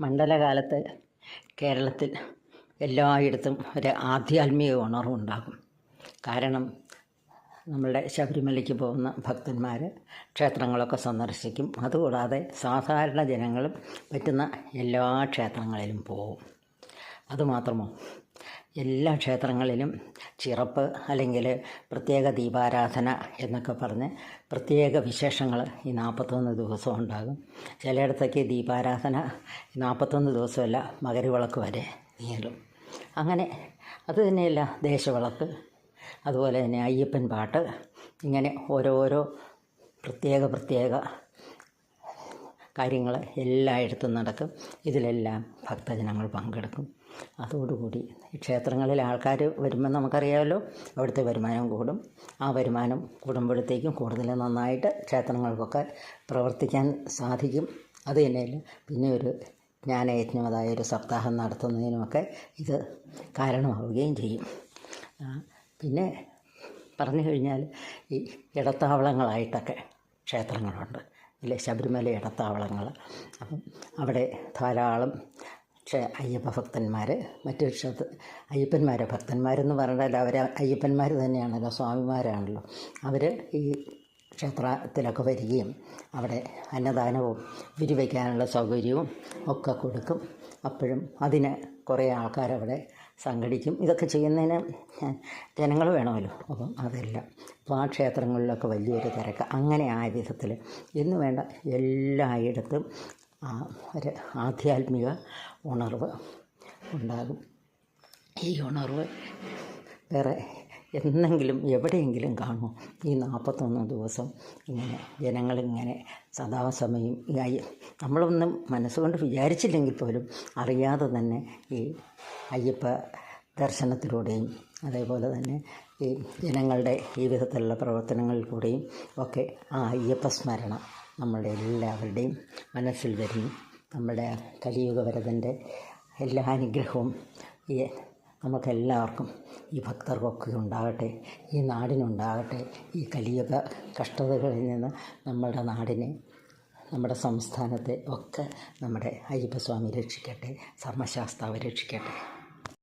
മണ്ഡലകാലത്ത് കേരളത്തിൽ എല്ലായിടത്തും ഒരു ആധ്യാത്മിക ഉണർവുണ്ടാകും. കാരണം നമ്മളുടെ ശബരിമലയ്ക്ക് പോകുന്ന ഭക്തന്മാർ ക്ഷേത്രങ്ങളൊക്കെ സന്ദർശിക്കും. അതുകൂടാതെ സാധാരണ ജനങ്ങളും പറ്റുന്ന എല്ലാ ക്ഷേത്രങ്ങളിലും പോകും. അതുമാത്രമോ എല്ലാ ക്ഷേത്രങ്ങളിലും ചിറപ്പ് അല്ലെങ്കിൽ പ്രത്യേക ദീപാരാധന എന്നൊക്കെ പറഞ്ഞ് പ്രത്യേക വിശേഷങ്ങൾ ഈ നാൽപ്പത്തൊന്ന് ദിവസം ഉണ്ടാകും. ചിലയിടത്തൊക്കെ ദീപാരാധന നാൽപ്പത്തൊന്ന് ദിവസമല്ല മകരവിളക്ക് വരെ നീളും. അങ്ങനെ അത് തന്നെയല്ല ദേശവിളക്ക് അതുപോലെ തന്നെ അയ്യപ്പൻ പാട്ട്. ഇങ്ങനെ ഓരോരോ പ്രത്യേക പ്രത്യേക കാര്യങ്ങൾ എല്ലായിടത്തും നടക്കും. ഇതിലെല്ലാം ഭക്തജനങ്ങൾ പങ്കെടുക്കും. അതോടുകൂടി ക്ഷേത്രങ്ങളിൽ ആൾക്കാർ വരുമ്പോൾ നമുക്കറിയാമല്ലോ അവിടുത്തെ വരുമാനം കൂടും. ആ വരുമാനം കൂടുമ്പോഴത്തേക്കും കൂടുതൽ നന്നായിട്ട് ക്ഷേത്രങ്ങൾക്കൊക്കെ പ്രവർത്തിക്കാൻ സാധിക്കും. അത് തന്നെയല്ല പിന്നെ ഒരു ജ്ഞാനയജ്ഞമതായ ഒരു സപ്താഹം നടത്തുന്നതിനുമൊക്കെ ഇത് കാരണമാവുകയും ചെയ്യും. പിന്നെ പറഞ്ഞു കഴിഞ്ഞാൽ ഈ ഇടത്താവളങ്ങളായിട്ടൊക്കെ ക്ഷേത്രങ്ങളുണ്ട്. ഇല്ലേ ശബരിമല ഇടത്താവളങ്ങൾ. അപ്പം അവിടെ ധാരാളം ക്ഷേ അയ്യപ്പ ഭക്തന്മാർ മറ്റു ക്ഷേത്ര അയ്യപ്പന്മാരെ ഭക്തന്മാരെന്ന് പറഞ്ഞാൽ അവർ അയ്യപ്പന്മാർ തന്നെയാണല്ലോ സ്വാമിമാരാണല്ലോ. അവർ ഈ ക്ഷേത്രത്തിലൊക്കെ വരികയും അവിടെ അന്നദാനവും വിരിവയ്ക്കാനുള്ള സൗകര്യവും ഒക്കെ കൊടുക്കും. അപ്പോഴും അതിന് കുറേ ആൾക്കാരവിടെ സംഘടിക്കും. ഇതൊക്കെ ചെയ്യുന്നതിന് ജനങ്ങൾ വേണമല്ലോ. അപ്പം അതെല്ലാം. അപ്പോൾ ആ ക്ഷേത്രങ്ങളിലൊക്കെ വലിയൊരു തിരക്ക്. അങ്ങനെ ആ വിധത്തിൽ എന്ന് വേണ്ട എല്ലായിടത്തും ആ ഒരു ആധ്യാത്മിക ഉണർവ് ഉണ്ടാകും. ഈ ഉണർവ് വേറെ എന്നെങ്കിലും എവിടെയെങ്കിലും കാണുമോ ഈ നാൽപ്പത്തൊന്ന് ദിവസം ഇങ്ങനെ ജനങ്ങളിങ്ങനെ സദാസമയം നമ്മളൊന്നും മനസ്സുകൊണ്ട് വിചാരിച്ചില്ലെങ്കിൽ പോലും അറിയാതെ തന്നെ ഈ അയ്യപ്പ ദർശനത്തിലൂടെയും അതേപോലെ തന്നെ ഈ ജനങ്ങളുടെ ജീവിതത്തിലുള്ള പ്രവർത്തനങ്ങളിൽ കൂടെയും ഒക്കെ ആ അയ്യപ്പ സ്മരണ നമ്മളുടെ എല്ലാവരുടെയും മനസ്സിൽ വരും. നമ്മുടെ കലിയുഗവരതന്റെ എല്ലാ അനുഗ്രഹവും ഈ നമുക്കെല്ലാവർക്കും ഈ ഭക്തർക്കൊക്കെ ഉണ്ടാകട്ടെ ഈ നാടിനുണ്ടാകട്ടെ ഈ കലിയുഗ കഷ്ടതകളിൽ നിന്ന് നമ്മുടെ നാടിനെ നമ്മുടെ സംസ്ഥാനത്തെ ഒക്കെ നമ്മുടെ അയ്യപ്പസ്വാമി രക്ഷിക്കട്ടെ ധർമ്മശാസ്താവ് രക്ഷിക്കട്ടെ.